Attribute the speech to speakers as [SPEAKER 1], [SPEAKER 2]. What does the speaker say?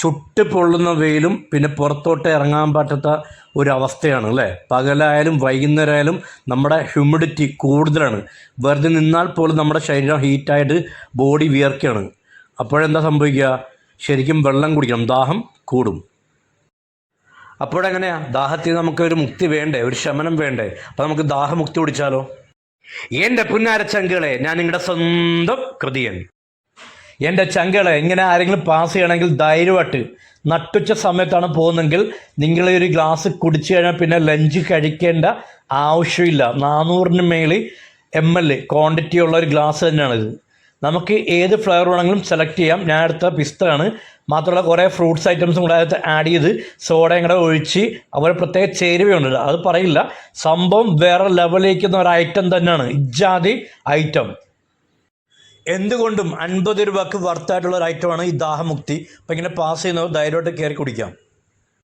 [SPEAKER 1] ചുട്ട് പൊള്ളുന്ന വെയിലും പിന്നെ പുറത്തോട്ട് ഇറങ്ങാൻ പറ്റാത്ത ഒരു അവസ്ഥയാണ് അല്ലേ? പകലായാലും വൈകുന്നേരമായാലും നമ്മുടെ ഹ്യൂമിഡിറ്റി കൂടുതലാണ്. വെറുതെ നിന്നാൽ പോലും നമ്മുടെ ശരീരം ഹീറ്റായിട്ട് ബോഡി വിയർക്കുകയാണ്. അപ്പോഴെന്താ സംഭവിക്കുക? ശരിക്കും വെള്ളം കുടിക്കണം ദാഹം കൂടും. അപ്പോഴെങ്ങനെയാ? ദാഹത്തിൽ നമുക്ക് ഒരു മുക്തി വേണ്ടേ? ഒരു ശമനം വേണ്ടേ? അപ്പോൾ നമുക്ക് ദാഹമുക്തി കുടിച്ചാലോ? എന്റെ പുന്നാര ചങ്കുകളെ ഞാൻ നിങ്ങളുടെ സ്വന്തം കൃതിയൻ. എന്റെ ചങ്കളെ ഇങ്ങനെ ആരെങ്കിലും പാസ് ചെയ്യണമെങ്കിൽ ധൈര്യമായിട്ട് നട്ടുച്ച സമയത്താണ് പോകുന്നതെങ്കിൽ നിങ്ങൾ ഒരു ഗ്ലാസ് കുടിച്ചു കഴിഞ്ഞാൽ പിന്നെ ലഞ്ച് കഴിക്കേണ്ട ആവശ്യമില്ല. നാനൂറിന് മേളിൽ എം എൽ എ ക്വാണ്ടിറ്റി ഉള്ള ഒരു ഗ്ലാസ് തന്നെയാണിത്. നമുക്ക് ഏത് ഫ്ലേവർ വേണമെങ്കിലും സെലക്ട് ചെയ്യാം. ഞാൻ എടുത്ത പിസ്തയാണ്. മാത്രമല്ല കുറേ ഫ്രൂട്ട്സ് ഐറ്റംസും കൂടെ അതിനകത്ത് ആഡ് ചെയ്ത് സോഡയും കൂടെ ഒഴിച്ച് അവർ പ്രത്യേക ചേരുവയുണ്ട് അത് പറയില്ല. സംഭവം വേറെ ലെവലിലേക്കുന്ന ഒരു ഐറ്റം തന്നെയാണ്. ഇജാതി ഐറ്റം എന്തുകൊണ്ടും അൻപത് രൂപക്ക് വർത്തായിട്ടുള്ള ഒരു ഐറ്റമാണ് ഈ ദാഹമുക്തി. അപ്പം ഇങ്ങനെ പാസ് ചെയ്യുന്നവർ ധൈര്യമായിട്ട് കയറി കുടിക്കാം.